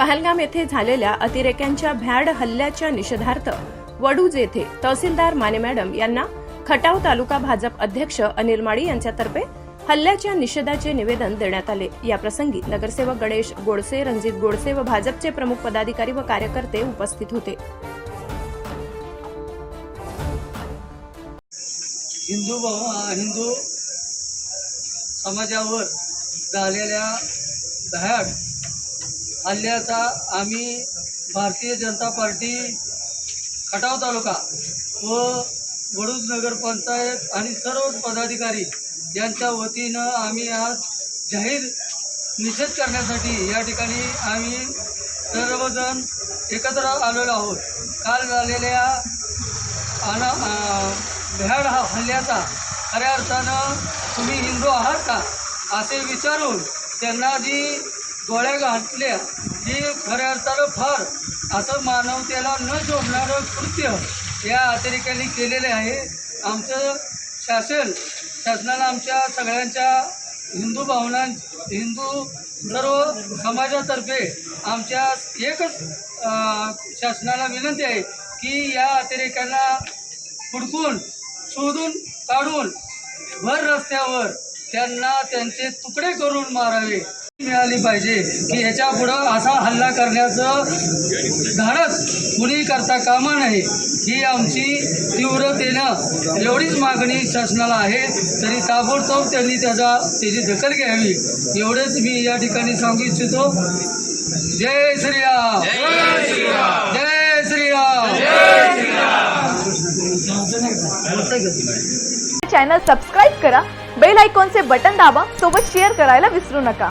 पहलगाम येथे झालेल्या अतिरेक्यांच्या भ्याड हल्ल्याच्या निषेधार्थ वडूज येथे तहसीलदार माने मॅडम यांना खटाव तालुका भाजप अध्यक्ष अनिल माळी यांच्यातर्फे हल्ल्याच्या निषेधाचे निवेदन देण्यात आले. या प्रसंगी नगरसेवक गणेश गोडसे रणजित गोडसे व भाजपचे प्रमुख पदाधिकारी व कार्यकर्ते उपस्थित होते. हिंदू हिंदू समाजावर झालेल्या हल्ल्याचा आम्ही भारतीय जनता पार्टी खटाव तालुका व वडूज नगरपंचायत आणि सर्व पदाधिकारी यांच्या वतीनं आम्ही आज जाहीर निषेध करण्यासाठी या ठिकाणी आम्ही सर्वजण एकत्र आलेलो आहोत. काल झालेल्या अना भ्याड हा हल्ल्याचा खऱ्या अर्थानं तुम्ही हिंदू आहात का? असे विचारून त्यांना जी गोळ्या घातल्या. ही खऱ्या अर्थानं फार असं मानवतेला न जोडणारं कृत्य या अतिरेक्यांनी केलेले आहे. आमचं शासन शासनाला आमच्या सगळ्यांच्या हिंदू भावनां हिंदू सर्व समाजातर्फे आमच्या एकच शासनाला विनंती आहे की या अतिरेक्यांना हुडकून शोधून काढून भर रस्त्यावर त्यांना त्यांचे तुकडे करून मारावे. मिळाली पाहिजे की ह्याच्या पुढं असा हल्ला करण्याचं धाडस कुणी करता कामा नये ही आमची तीव्रतेनं एवढीच मागणी शासनाला आहे तरी ताबडतोब त्यांनी त्याचा त्याची दखल घ्यावी. एवढेच मी या ठिकाणी सांगू इच्छितो. जय श्रीराम. जय श्रीराम. चॅनल सबस्क्राईब करा बेल आयकॉनचे बटन दाबा सोबत शेअर करायला विसरू नका.